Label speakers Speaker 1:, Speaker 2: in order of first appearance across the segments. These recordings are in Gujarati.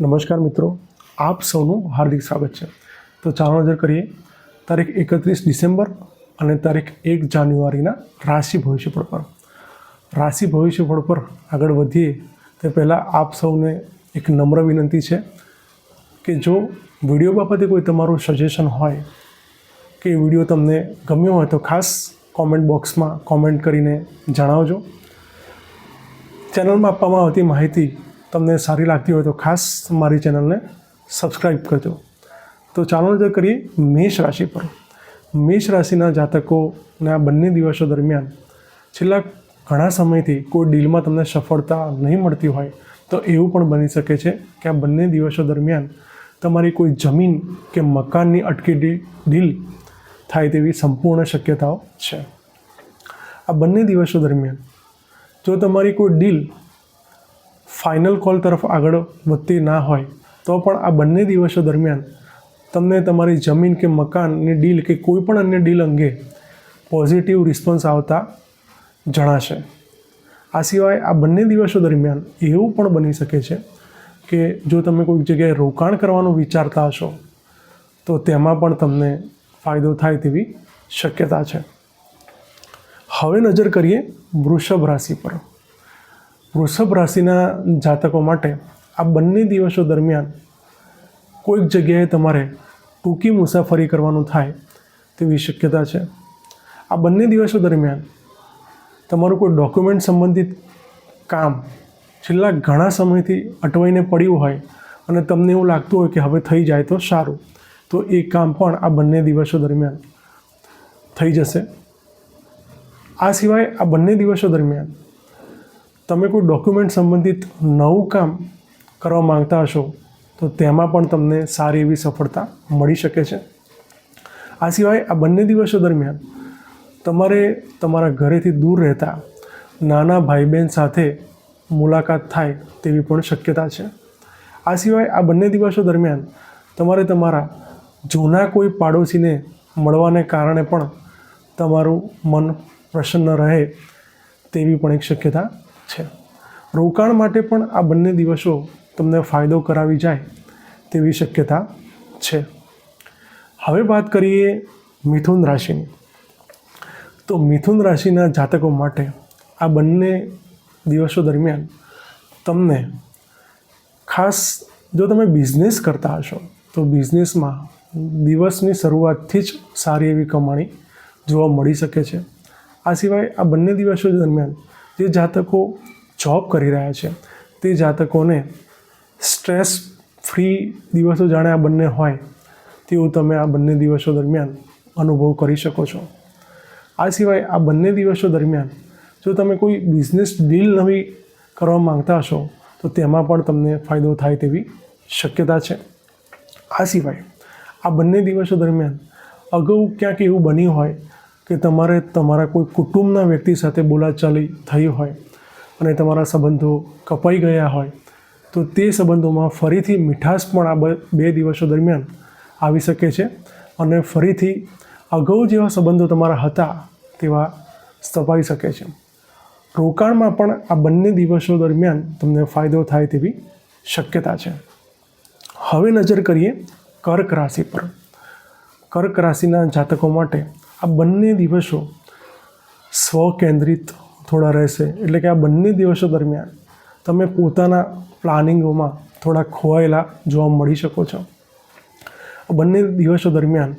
Speaker 1: નમસ્કાર મિત્રો, આપ સૌનું હાર્દિક સ્વાગત છે. તો ચાલો નજર કરીએ, તારીખ એકત્રીસ ડિસેમ્બર અને તારીખ એક જાન્યુઆરીના રાશિ ભવિષ્યફળ પર. રાશિ ભવિષ્યફળ પર આગળ વધીએ, તે પહેલાં આપ સૌને એક નમ્ર વિનંતી છે કે જો વીડિયો બાબતે કોઈ તમારું સજેશન હોય, કે વીડિયો તમને ગમ્યો હોય તો ખાસ કોમેન્ટ બોક્સમાં કોમેન્ટ કરીને જણાવજો. ચેનલમાં આપવામાં આવતી માહિતી તમને સારી લાગતી હોય તો ખાસ મારી ચેનલને સબસ્ક્રાઈબ કરજો. તો ચાલો નજર કરીએ મેષ રાશિ પર. મેષ રાશિના જાતકોને આ બંને દિવસો દરમિયાન છેલ્લા ઘણા સમયથી કોઈ ડીલમાં તમને સફળતા નહીં મળતી હોય તો એવું પણ બની શકે છે કે આ બંને દિવસો દરમિયાન તમારી કોઈ જમીન કે મકાનની અટકેલી ડીલ થાય તેવી સંપૂર્ણ શક્યતાઓ છે. આ બંને દિવસો દરમિયાન જો તમારી કોઈ ડીલ ફાઇનલ કોલ તરફ આગળ વધતી ના હોય, તો પણ આ બંને દિવસો દરમિયાન તમને તમારી જમીન કે મકાનની ડીલ કે કોઈ પણ અન્ય ડીલ અંગે પોઝિટિવ રિસ્પોન્સ આવતા જણાશે. આ સિવાય આ બંને દિવસો દરમિયાન એવું પણ બની શકે છે કે જો તમે કોઈક જગ્યાએ રોકાણ કરવાનું વિચારતા હશો, તો તેમાં પણ તમને ફાયદો થાય તેવી શક્યતા છે. હવે નજર કરીએ વૃષભ રાશિ પર. વૃષભ રાશિના જાતકો માટે આ બંને દિવસો દરમિયાન કોઈક જગ્યાએ તમારે ટૂંકી મુસાફરી કરવાનું થાય તેવી શક્યતા છે. આ બંને દિવસો દરમિયાન તમારું કોઈ ડોક્યુમેન્ટ સંબંધિત કામ છેલ્લા ઘણા સમયથી અટવાઈને પડ્યું હોય અને તમને એવું લાગતું હોય કે હવે થઈ જાય તો સારું, તો એ કામ પણ આ બંને દિવસો દરમિયાન થઈ જશે. આ સિવાય આ બંને દિવસો દરમિયાન તમે કોઈ ડોક્યુમેન્ટ સંબંધિત નવું કામ કરવા માંગતા હશો, તો તેમાં પણ તમને સારી એવી સફળતા મળી શકે છે. આ સિવાય આ બંને દિવસો દરમિયાન તમારે તમારા ઘરેથી દૂર રહેતા નાના ભાઈ બહેન સાથે મુલાકાત થાય તેવી પણ શક્યતા છે. આ સિવાય આ બંને દિવસો દરમિયાન તમારે તમારા જૂના કોઈ પાડોશીને મળવાને કારણે પણ તમારું મન પ્રસન્ન રહે તેવી પણ એક શક્યતા છે. રોકાણ માટે પણ આ બંને દિવસો તમને ફાયદો કરાવી જાય તેવી શક્યતા છે. હવે વાત કરીએ મિથુન રાશિની. તો મિથુન રાશિના જાતકો માટે આ બંને દિવસો દરમિયાન તમને ખાસ જો તમે બિઝનેસ કરતા હશો, તો બિઝનેસમાં દિવસની શરૂઆતથી જ સારી એવી કમાણી જોવા મળી શકે છે. આ સિવાય આ બંને દિવસો દરમિયાન જે જાતકો જોબ કરી રહ્યા છે. તે જાતકોને સ્ટ્રેસ ફ્રી દિવસો જાણે આ બંને હોય, તેવું તમે આ બંને દિવસો દરમિયાન અનુભવ કરી શકો છો. આ સિવાય આ બંને દિવસો દરમિયાન જો તમે કોઈ બિઝનેસ ડીલ નવી કરવા માંગતા હશો, તો તેમાં પણ તમને ફાયદો થાય તેવી શક્યતા છે. આ સિવાય આ બંને દિવસો દરમિયાન અગાઉ ક્યાંક એવું બન્યું હોય કે તમારે તમારા કોઈ કુટુંબના વ્યક્તિ સાથે બોલાચાલી થઈ હોય અને તમારા સંબંધો કપાઈ ગયા હોય, તો તે સંબંધોમાં ફરીથી મીઠાશ પણ આ બ- દિવસો દરમિયાન આવી શકે છે અને ફરીથી અગાઉ જેવા સંબંધો તમારા હતા તેવા સ્થપાઈ શકે છે. રોકાણમાં પણ આ બંને દિવસો દરમિયાન તમને ફાયદો થાય તેવી શક્યતા છે. હવે નજર કરીએ કર્ક રાશિ પર. કર્ક રાશિના જાતકો માટે આ બંને દિવસો સ્વકેન્દ્રિત થોડા રહેશે. એટલે કે આ બંને દિવસો દરમિયાન તમે પોતાના પ્લાનિંગોમાં થોડા ખોવાયેલા જોવા મળી શકો છો. બંને દિવસો દરમિયાન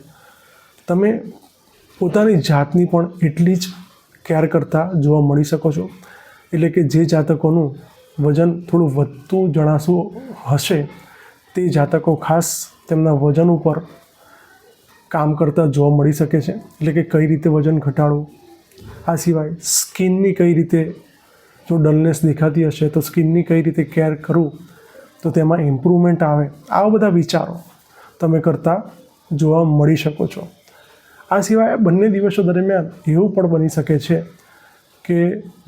Speaker 1: તમે પોતાની જાતની પણ એટલી જ કેર કરતા જોવા મળી શકો છો. એટલે કે જે જાતકોનું વજન થોડું વધતું જણાશું હશે, તે જાતકો ખાસ તેમના વજન ઉપર કામ કરતા જોવા મળી શકે છે. એટલે કે કઈ રીતે વજન ઘટાડવું? આ સિવાય સ્કિનની કઈ રીતે જો ડલનેસ દેખાતી હશે, તો સ્કિનની કઈ રીતે કેર કરવું, તો તેમાં ઇમ્પ્રુવમેન્ટ આવે, આવા બધા વિચારો તમે કરતા જોવા મળી શકો છો. આ સિવાય બંને દિવસો દરમિયાન એવું પણ બની શકે છે કે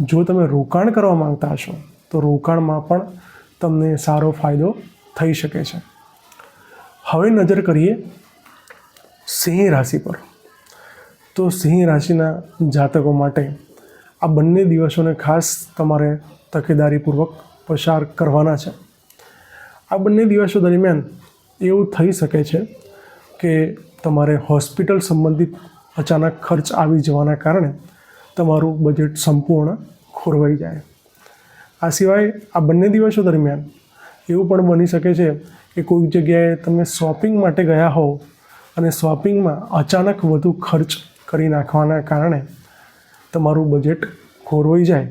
Speaker 1: જો તમે રોકાણ કરવા માંગતા હશો, તો રોકાણમાં પણ તમને સારો ફાયદો થઈ શકે છે. હવે નજર કરીએ સિંહ રાશિ પર. તો સિંહ રાશિના જાતકો માટે આ બંને દિવસોને ખાસ તમારે તકેદારીપૂર્વક પસાર કરવાના છે. આ બંને દિવસો દરમિયાન એવું થઈ શકે છે કે તમારે હોસ્પિટલ સંબંધિત અચાનક ખર્ચ આવી જવાના કારણે તમારું બજેટ સંપૂર્ણ ખોરવાઈ જાય. આ સિવાય આ બંને દિવસો દરમિયાન એવું પણ બની શકે છે કે કોઈક જગ્યાએ તમે શોપિંગ માટે ગયા હોવ અને શોપિંગમાં અચાનક વધુ ખર્ચ કરી નાખવાના કારણે તમારું બજેટ ખોરવાઈ જાય.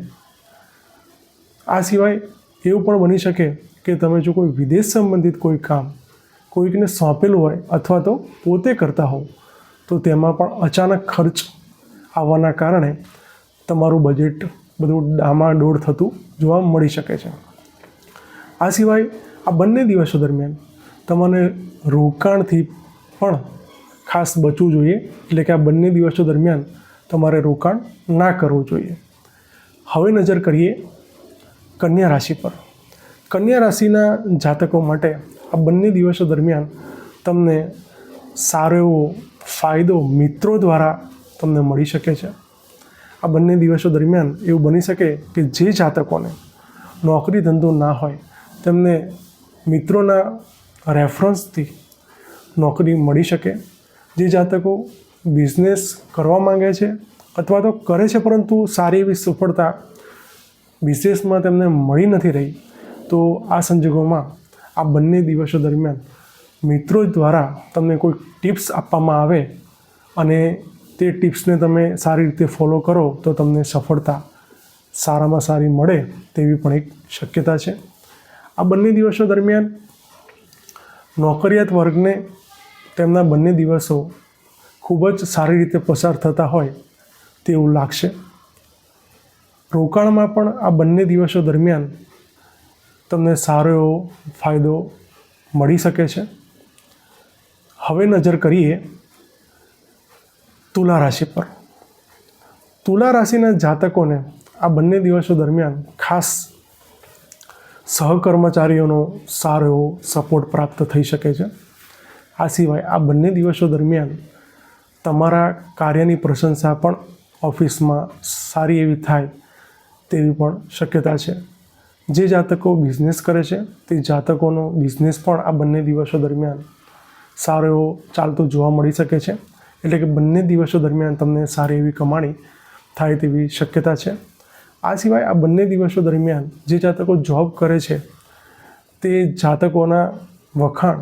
Speaker 1: આ સિવાય એવું પણ બની શકે કે તમે જો કોઈ વિદેશ સંબંધિત કોઈ કામ કોઈકને સોંપેલું હોય અથવા તો પોતે કરતા હોવ, તો તેમાં પણ અચાનક ખર્ચ આવવાના કારણે તમારું બજેટ બધું ડામાડોળ થતું જોવા મળી શકે છે. આ સિવાય આ બંને દિવસો દરમિયાન તમને રોકાણથી પણ ખાસ બચવું જોઈએ. એટલે કે આ બંને દિવસો દરમિયાન તમારે રોકાણ ના કરવું જોઈએ. હવે નજર કરીએ કન્યા રાશિ પર. કન્યા રાશિના જાતકો માટે આ બંને દિવસો દરમિયાન તમને સારો એવો ફાયદો મિત્રો દ્વારા તમને મળી શકે છે. આ બંને દિવસો દરમિયાન એવું બની શકે કે જે જાતકોને નોકરી ધંધો ના હોય, તેમને મિત્રોના રેફરન્સથી નોકરી મળી શકે. જે જાતકો બિઝનેસ કરવા માંગે છે અથવા તો કરે છે પરંતુ સારી એવી સફળતા બિઝનેસમાં તેમને મળી નથી રહી, તો આ સંજોગોમાં આ બંને દિવસો દરમિયાન મિત્રો દ્વારા તમને કોઈ ટિપ્સ આપવામાં આવે અને તે ટિપ્સને તમે સારી રીતે ફોલો કરો, તો તમને સફળતા સારામાં સારી મળે તેવી પણ એક શક્યતા છે. આ બંને દિવસો દરમિયાન નોકરિયાત વર્ગને તેમના બંને દિવસો ખૂબ જ સારી રીતે પસાર થતા હોય તેવું લાગશે. રોકાણમાં પણ આ બંને દિવસો દરમિયાન તમને સારો એવો ફાયદો મળી શકે છે. હવે નજર કરીએ તુલા રાશિ પર. તુલા રાશિના જાતકોને આ બંને દિવસો દરમિયાન ખાસ સહકર્મચારીઓનો સારો એવો સપોર્ટ પ્રાપ્ત થઈ શકે છે. આ સિવાય આ બંને દિવસો દરમિયાન તમારા કાર્યની પ્રશંસા પણ ઓફિસમાં સારી એવી થાય તેવી પણ શક્યતા છે. જે જાતકો બિઝનેસ કરે છે, તે જાતકોનો બિઝનેસ પણ આ બંને દિવસો દરમિયાન સારો એવો ચાલતો જોવા મળી શકે છે. એટલે કે બંને દિવસો દરમિયાન તમને સારી એવી કમાણી થાય તેવી શક્યતા છે. આ સિવાય આ બંને દિવસો દરમિયાન જે જાતકો જોબ કરે છે, તે જાતકોના વખાણ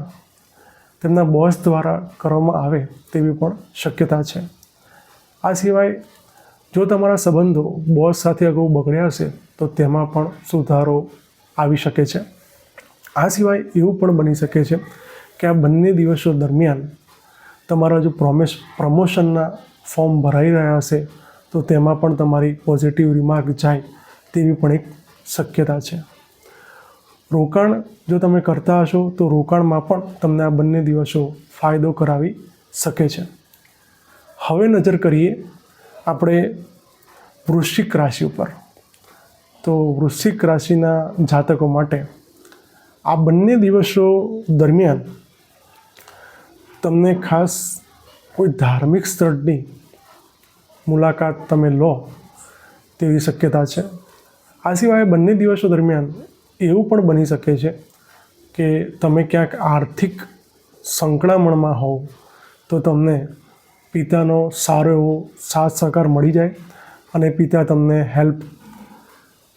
Speaker 1: તેમના બોસ દ્વારા કરવામાં આવે તેવી પણ શક્યતા છે. આ સિવાય જો તમારા સંબંધો બોસ સાથે અગાઉ બગડ્યા હશે, તો તેમાં પણ સુધારો આવી શકે છે. આ સિવાય એવું પણ બની શકે છે કે આ બંને દિવસો દરમિયાન તમારા જો પ્રોમેશ પ્રમોશનના ફોર્મ ભરાઈ રહ્યા હશે, તો તેમાં પણ તમારી પોઝિટિવ રિમાર્ક જાય તેવી પણ એક શક્યતા છે. રોકાણ જો તમે કરતા હશો, તો રોકાણમાં પણ તમને આ બંને દિવસો ફાયદો કરાવી શકે છે. હવે નજર કરીએ આપણે વૃશ્ચિક રાશિ ઉપર. તો વૃશ્ચિક રાશિના જાતકો માટે આ બંને દિવસો દરમિયાન તમને ખાસ કોઈ ધાર્મિક સ્થળની મુલાકાત તમે લો તેવી શક્યતા છે. આ સિવાય બંને દિવસો દરમિયાન એવું પણ બની શકે છે કે તમે ક્યાંક આર્થિક સંકળામણમાં હોવ તો તમને પિતાનો સારો એવો સાથ સહકાર મળી જાય અને પિતા તમને હેલ્પ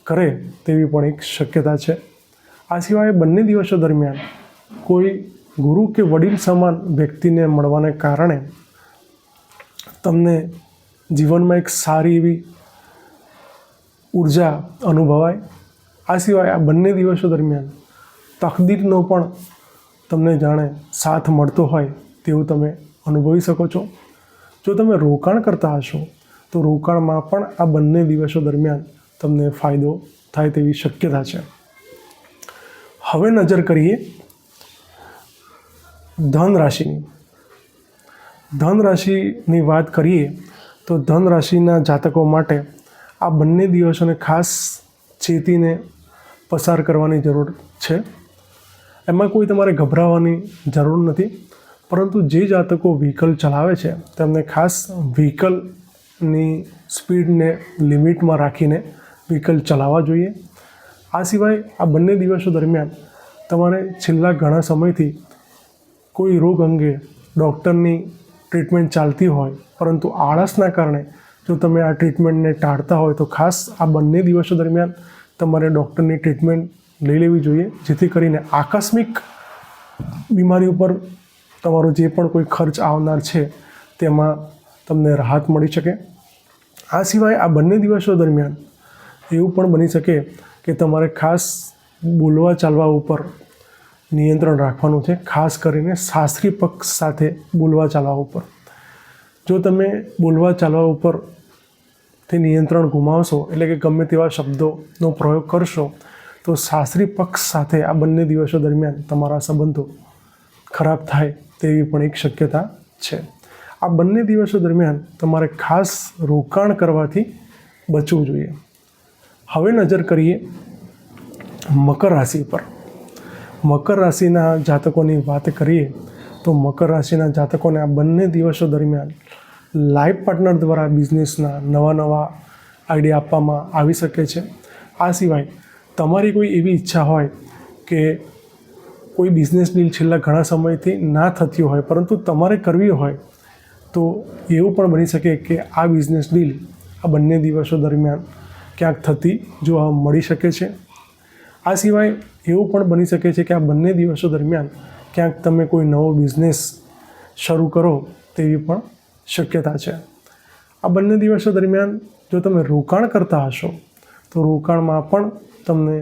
Speaker 1: કરે તેવી પણ એક શક્યતા છે. આ સિવાય બંને દિવસો દરમિયાન કોઈ ગુરુ કે વડીલ સમાન વ્યક્તિને મળવાને કારણે તમને જીવનમાં એક સારી એવી ઊર્જા અનુભવાય આ સિવાય આ બંને દિવસો દરમિયાન તકદીરનો પણ તમને જાણે સાથ મળતો હોય તેવું તમે અનુભવી શકો છો. જો તમે રોકાણ કરતા હશો, તો રોકાણમાં પણ આ બંને દિવસો દરમિયાન તમને ફાયદો થાય તેવી શક્યતા છે. હવે નજર કરીએ ધન રાશિની ધન રાશિની વાત કરીએ, તો ધન રાશિના જાતકો માટે આ બંને દિવસોને ખાસ ચેતીને પસાર કરવાની જરૂર છે. એમાં કોઈ તમારે ગભરાવાની જરૂર નથી. પરંતુ જે જાતકો વ્હીકલ ચલાવે છે, તેમને ખાસ વ્હીકલની સ્પીડને લિમિટમાં રાખીને વ્હીકલ ચલાવવા જોઈએ. આ સિવાય આ બંને દિવસો દરમિયાન તમારે છેલ્લા ઘણા સમયથી કોઈ રોગ અંગે ડૉક્ટરની ટ્રીટમેન્ટ ચાલતી હોય, પરંતુ આળસના કારણે જો તમે આ ટ્રીટમેન્ટને ટાળતા હોય તો ખાસ આ બંને દિવસો દરમિયાન તમારે ડૉક્ટરની ટ્રીટમેન્ટ લઈ લેવી જોઈએ. જેથી કરીને આકસ્મિક બીમારી ઉપર તમારો જે પણ કોઈ ખર્ચ આવનાર છે, તેમાં તમને રાહત મળી શકે. આ સિવાય આ બંને દિવસો દરમિયાન એવું પણ બની શકે કે તમારે ખાસ બોલવા ચાલવા ઉપર નિયંત્રણ રાખવાનું છે, ખાસ કરીને શાસ્ત્રી પક્ષ સાથે બોલવા ચાલવા ઉપર. જો તમે બોલવા ચાલવા ઉપર તે નિયંત્રણ ગુમાવશો, એટલે કે ગમે તેવા શબ્દોનો પ્રયોગ કરશો, તો શાસ્ત્રી પક્ષ સાથે આ બંને દિવસો દરમિયાન તમારા સંબંધો ખરાબ થાય તેવી પણ એક શક્યતા છે. આ બંને દિવસો દરમિયાન તમારે ખાસ રોકાણ કરવાથી બચવું જોઈએ. હવે નજર કરીએ મકર રાશિ પર. મકર રાશિના જાતકોની વાત કરીએ, તો મકર રાશિના જાતકોને આ બંને દિવસો દરમિયાન લાઈફ પાર્ટનર દ્વારા બિઝનેસના નવા નવા આઈડિયા આપવામાં આવી શકે છે. આ સિવાય તમારી કોઈ એવી ઈચ્છા હોય કે કોઈ બિઝનેસ ડીલ છેલ્લા ઘણા સમયથી ના થતી હોય, પરંતુ તમારે કરવી હોય, તો એવું પણ બની શકે કે આ બિઝનેસ ડીલ આ બંને દિવસો દરમિયાન ક્યાંક થતી જોવા મળી શકે છે. આ સિવાય એવું પણ બની શકે છે કે આ બંને દિવસો દરમિયાન ક્યાંક તમે કોઈ નવો બિઝનેસ શરૂ કરો તેવી પણ શક્યતા છે. આ બંને દિવસો દરમિયાન જો તમે રોકાણ કરતા હશો, તો રોકાણમાં પણ તમને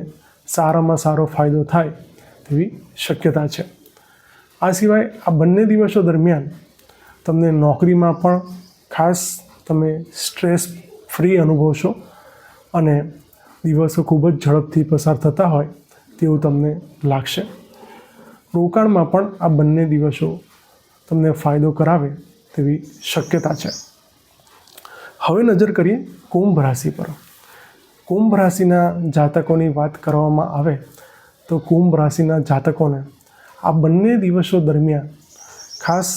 Speaker 1: સારામાં સારો ફાયદો થાય તેવી શક્યતા છે. આ સિવાય આ બંને દિવસો દરમિયાન તમને નોકરીમાં પણ ખાસ તમે સ્ટ્રેસ ફ્રી અનુભવશો અને દિવસો ખૂબ જ ઝડપથી પસાર થતા હોય તેવું તમને લાગશે. રોકાણમાં પણ આ બંને દિવસો તમને ફાયદો કરાવે તેવી શક્યતા છે. હવે નજર કરીએ કુંભ રાશિ પર. કુંભ રાશિના જાતકોની વાત કરવામાં આવે તો કુંભ રાશિના જાતકોને આ બંને દિવસો દરમિયાન ખાસ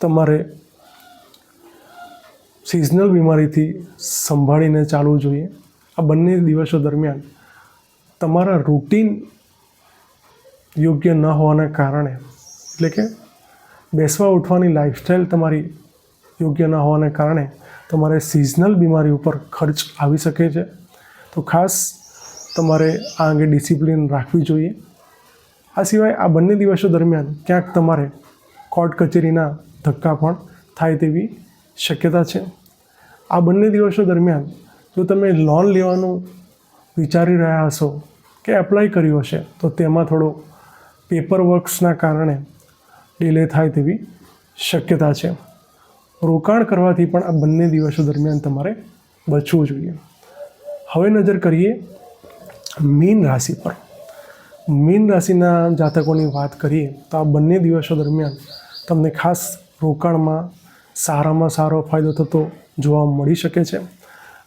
Speaker 1: તમારે સિઝનલ બીમારીથી સંભાળીને ચાલવું જોઈએ. આ બંને દિવસો દરમિયાન તમારા રૂટીન યોગ્ય ન હોવાના કારણે, એટલે કે બેસવા ઉઠવાની લાઇફસ્ટાઈલ તમારી યોગ્ય ન હોવાને કારણે તમારે સિઝનલ બીમારી ઉપર ખર્ચ આવી શકે છે. તો ખાસ તમારે આ અંગે ડિસિપ્લિન રાખવી જોઈએ. આ સિવાય આ બંને દિવસો દરમિયાન ક્યાંક તમારે કોર્ટ કચેરીના ધક્કા પણ થાય તેવી શક્યતા છે. આ બંને દિવસો દરમિયાન જો તમે લોન લેવાનું વિચારી રહ્યા હશો કે એપ્લાય કર્યું હશે, તો તેમાં થોડો પેપર વર્ક્સના કારણે ડિલે થાય તેવી શક્યતા છે. રોકાણ કરવાથી પણ આ બંને દિવસો દરમિયાન તમારે બચવું જોઈએ. હવે નજર કરીએ મીન રાશિ પર. મીન રાશિના જાતકોની વાત કરીએ તો આ બંને દિવસો દરમિયાન તમને ખાસ રોકાણમાં સારામાં સારો ફાયદો થતો જોવા મળી શકે છે.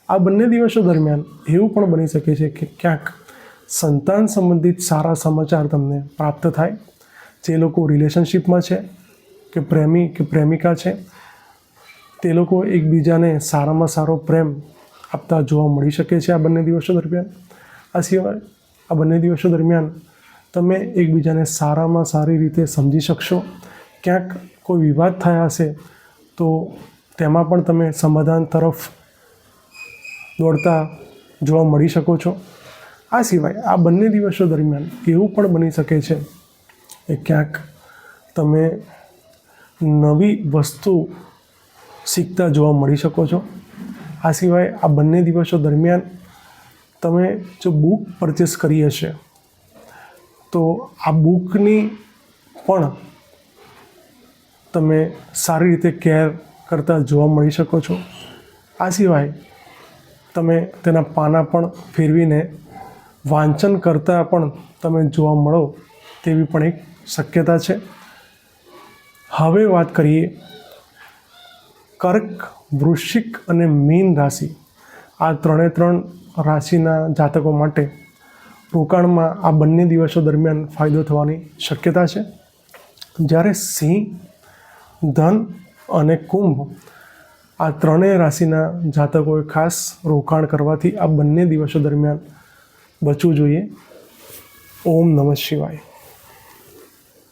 Speaker 1: આ બંને દિવસો દરમિયાન એવું પણ બની શકે છે કે ક્યાંક સંતાન સંબંધિત સારા સમાચાર તમને પ્રાપ્ત થાય જે લોકો રિલેશનશિપમાં છે, કે પ્રેમી, કે પ્રેમિકા છે, તે લોકો એકબીજાને સારામાં સારો પ્રેમ આપતા જોવા મળી શકે છે આ બંને દિવસો દરમિયાન. આ સિવાય આ બંને દિવસો દરમિયાન તમે એકબીજાને સારામાં સારી રીતે સમજી શકશો. ક્યાંક કોઈ વિવાદ થયા હશે, તો તેમાં પણ તમે સમાધાન તરફ દોડતા જોવા મળી શકો છો. આ સિવાય આ બંને દિવસો દરમિયાન એવું પણ બની શકે છે કે ક્યાંક તમે નવી વસ્તુ શીખતા જોવા મળી શકો છો. આ સિવાય આ બંને દિવસો દરમિયાન તમે જો બુક પરચેસ કરી હશે, તો આ બુકની પણ તમે સારી રીતે કેર કરતા જોવા મળી શકો છો. આ સિવાય તમે તેના પાના પણ ફેરવીને વાંચન કરતાં પણ તમે જોવા મળો તેવી પણ એક શક્યતા છે. હવે વાત કરીએ કર્ક, વૃશ્ચિક અને મીન રાશિ. આ ત્રણે ત્રણ રાશિના જાતકો માટે રોકાણમાં આ બંને દિવસો દરમિયાન ફાયદો થવાની શક્યતા છે. જ્યારે સિંહ, ધન અને કુંભ આ ત્રણેય રાશિના જાતકોએ ખાસ રોકાણ કરવાથી આ બંને દિવસો દરમિયાન બચવું જોઈએ. ઓમ નમઃ શિવાય.